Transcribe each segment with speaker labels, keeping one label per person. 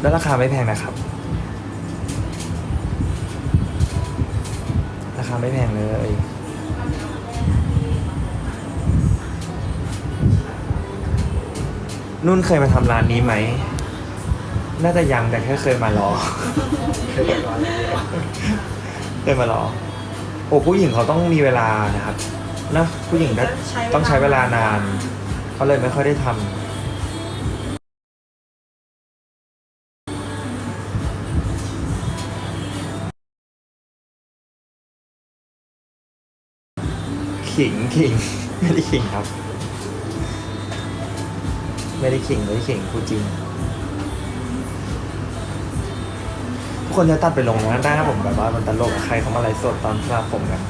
Speaker 1: แล้วราคาไม่แพงนะครับ ราคาไม่แพงเลยนุ่นเคยมาทำร้านนี้ไหม น่าจะยังแต่แค่เคยมารอ
Speaker 2: เคยบอ
Speaker 1: เคยมารอ โอ้ผู้หญิงเขาต้องมีเวลานะครับนะผู้หญิงก็ต้องใช้เวลานาน เขาเลยไม่ค่อยได้ทำ ขิงขิงไม่ได้ขิงครับ ไม่ได้ขิงไม่ได้ขิงพูดจริงทุกคนจะตัดไปลงนะหน้าผมแบบว่ามันตลกใครเขามาไลฟ์สดตอนสระผมกัน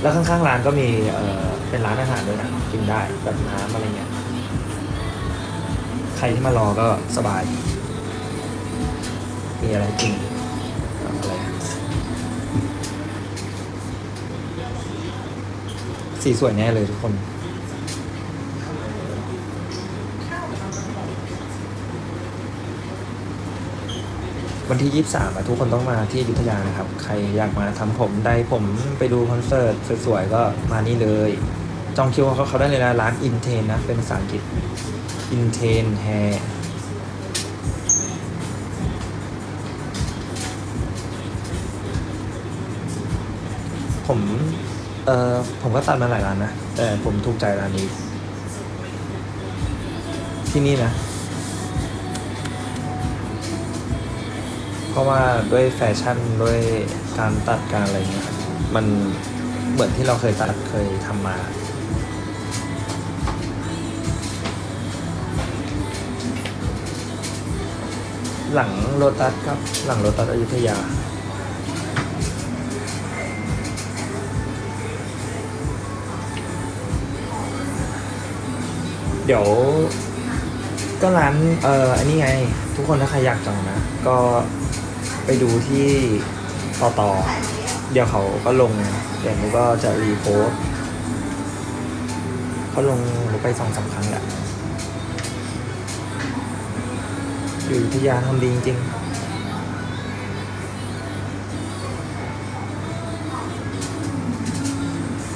Speaker 1: แล้วข้างๆร้านก็มีเออเป็นร้านอาหารด้วยนะกินได้แบบน้ำอะไรเงี้ยใครที่มารอก็สบาย มีอะไรกิน สีสวยแน่เลยทุกคน วันที่ 23อะทุกคนต้องมาที่อยุธยานะครับ ใครอยากมาทำผมได้ผมไปดูคอนเสิร์ตสวยๆก็มานี่เลย จองคิวเขาเขาได้เลยนะร้าน Inten นนะ เป็นภาษาอังกฤษ Inten Hair ผม เออผมก็ตัดมาหลายร้านนะ แต่ผมถูกใจร้านนี้ ที่นี่นะ เพราะว่าด้วยแฟชั่นด้วยการตัดการอะไรเงี้ยมันเหมือนที่เราเคยตัดเคยทำมาหลังโลตัสครับ หลังโลตัสอยุธยา เดี๋ยว ก็ร้านเอ่ออันนี้ไง ทุกคนถ้าใครอยากจองนะ ก็ไปดูที่ต่อต่อ เดี๋ยวเขาก็ลงเดี๋ยวหนูก็จะรีโพสต์เขาลงหนูไปสองสามครั้งแหละอยู่อยุทยาทำดีจริงๆ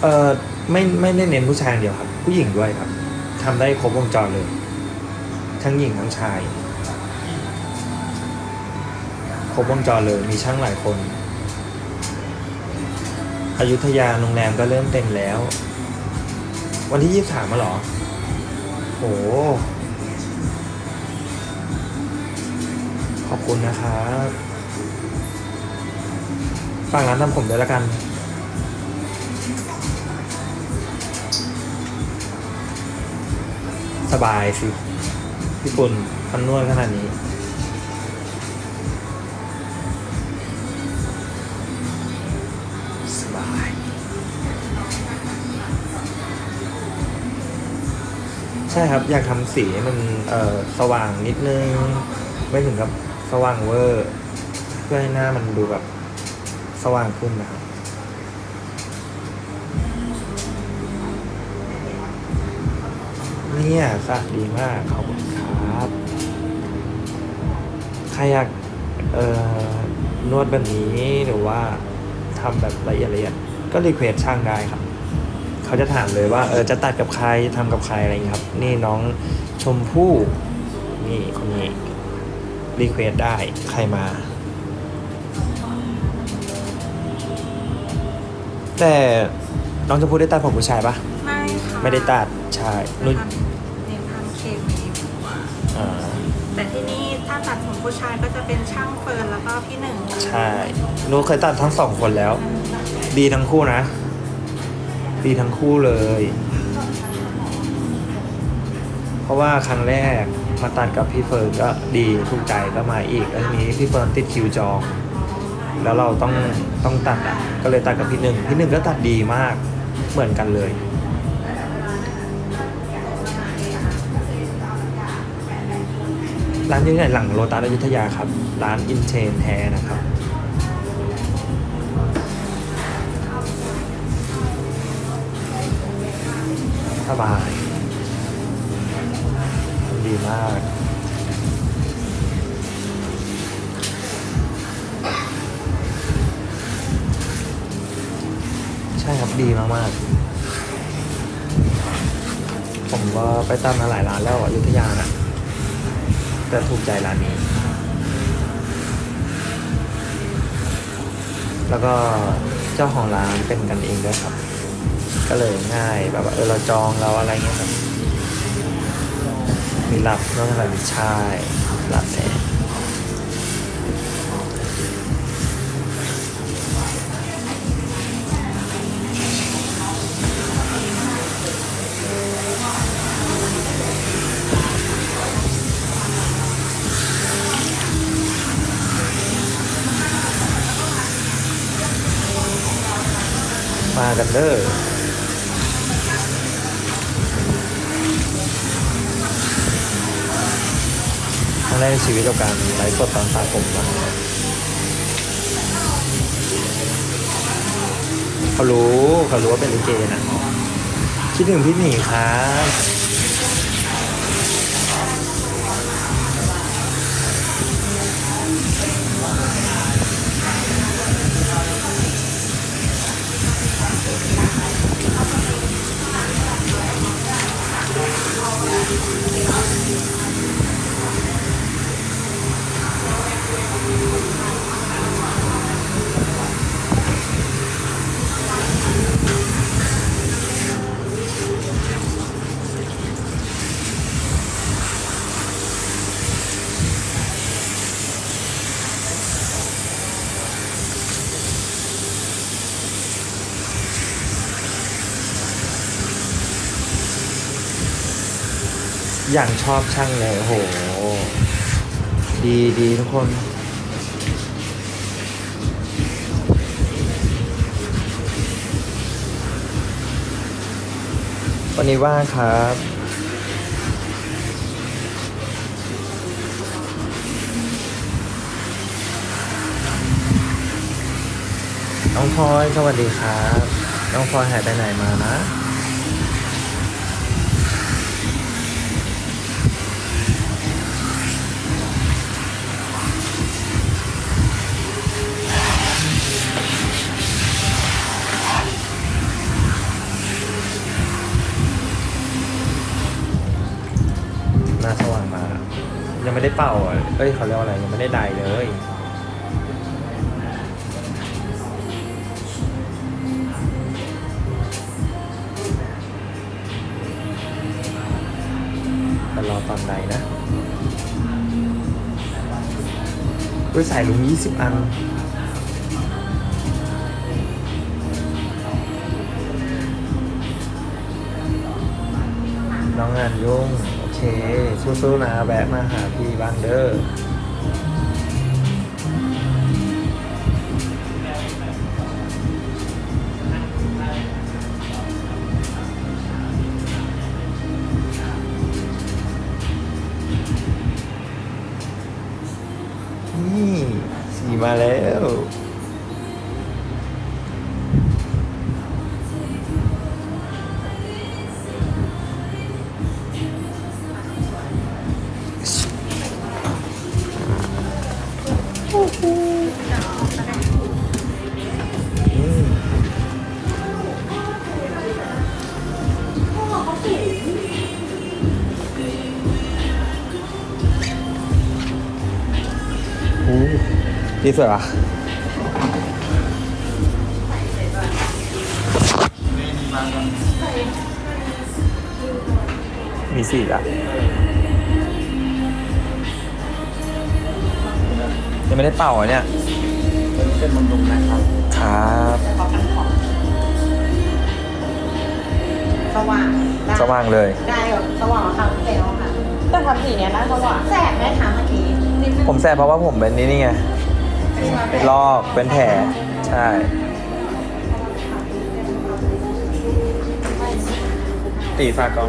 Speaker 1: เออไม่ไม่ได้เน้นผู้ชายอย่างเดียวครับ ผู้หญิงด้วยครับ ทำได้ครบวงจรเลย ทั้งหญิงทั้งชาย ครบวงจรเลยมีช่างหลายคนอยุธยาโรงแรมก็เริ่มเต็มแล้ว วันที่ยี่สามมาหรอ โห ขอบคุณนะครับฝากร้านทำผมด้วยละกัน สบายสิพี่ปุ่นคันนวดขนาดนี้สบายใช่ครับ อยากทำสีให้มันเอ่อสว่างนิดนึง ไม่ถึงกับสว่างเวอร์ เพื่อให้หน้ามันดูแบบสว่างขึ้นนะครับ เนี่ยสักดีมากขอบคุณครับ ใครอยากเอ่อนวดแบบนี้หรือว่าทำแบบละเอียดละเอียดก็รีเควสช่างได้ครับ เขาจะถามเลยว่าเออจะตัดกับใครทำกับใครอะไรอย่างเงี้ยครับ นี่น้องชมพู่นี่คนนี้รีเควสได้ใครมา แต่น้องชมพู่ได้ตัดผมผู้ชายปะ
Speaker 3: ไม่ค่ะ
Speaker 1: ไม่ได้ตัด ใช่นุ่น
Speaker 3: ทำเน้นทำเคมีดีกว่า
Speaker 1: อ่า
Speaker 3: แต่ที่นี่ถ้าตัดผมผู้ชายก็จะเป็นช่างเฟิร์นแล้วก็พี่หนึ่ง
Speaker 1: ใช่หนูเคยตัดทั้งสองคนแล้ว ดีทั้งคู่นะ ดีทั้งคู่เลย เพราะว่าครั้งแรกมาตัดกับพี่เฟิร์นก็ดีถูกใจก็มาอีกแล้วทีนี้พี่เฟิร์นติดคิวจอง แล้วเราต้องต้องตัดอะก็เลยตัดกับพี่หนึ่งพี่หนึ่งก็ตัดดีมากเหมือนกันเลย ร้านอยู่ที่ไหนหลังโลตัสอยุธยาครับ ร้านอินเทนแฮนะครับ สบาย ดีมากใช่ครับดีมากๆ ผมก็ไปตามมาหลายร้านแล้วอยุธยานะ แต่ถูกใจร้านนี้ แล้วก็เจ้าของร้านเป็นกันเองด้วยครับ ก็เลยง่ายแบบว่าเออเราจองเราอะไรเงี้ยครับ มีรับน้องอะไรใช่รับแทน มากันเด้อครั้งแรกในชีวิตกับการไลฟ์สดตอนสาผมนะเขารู้เขารู้ว่าเป็นลิเกนะ คิดถึงพี่หมีครับ อย่างชอบช่างเลยโห ดีดีทุกคน วันนี้ว่างครับน้องพลอยสวัสดีครับ น้องพลอยหายไปไหนมานะ ได้เป่าเอ้ยเขาเรียกว่าอะไรยังไม่ได้ไดเลยแต่รอตอนใดนะด้วยสายลุงยี่สิบอันน้องงานยุ่ง สู้ๆนะแวะมาหาพี่บ้างเด้อนี่สีมาแล้ว อืมอู้ดีสวยปะมีสีอะ ยังไม่ได้เป่าอะเนี่ย
Speaker 2: มันเป็นบำรุงนะครับ
Speaker 1: ครับ
Speaker 4: สว่างได้
Speaker 1: สว่างเลย
Speaker 4: ได้แบบสว่างกว่าครั้งที่แล้วค่ะแต่ทำสีเนี้ยน่าสว่างแสบไหมคะเมื่อกี้
Speaker 1: ผมแสบเพราะว่าผมเป็นนี่นี่ไงลอกเป็นแผลใช่ ตีฝากกล้อง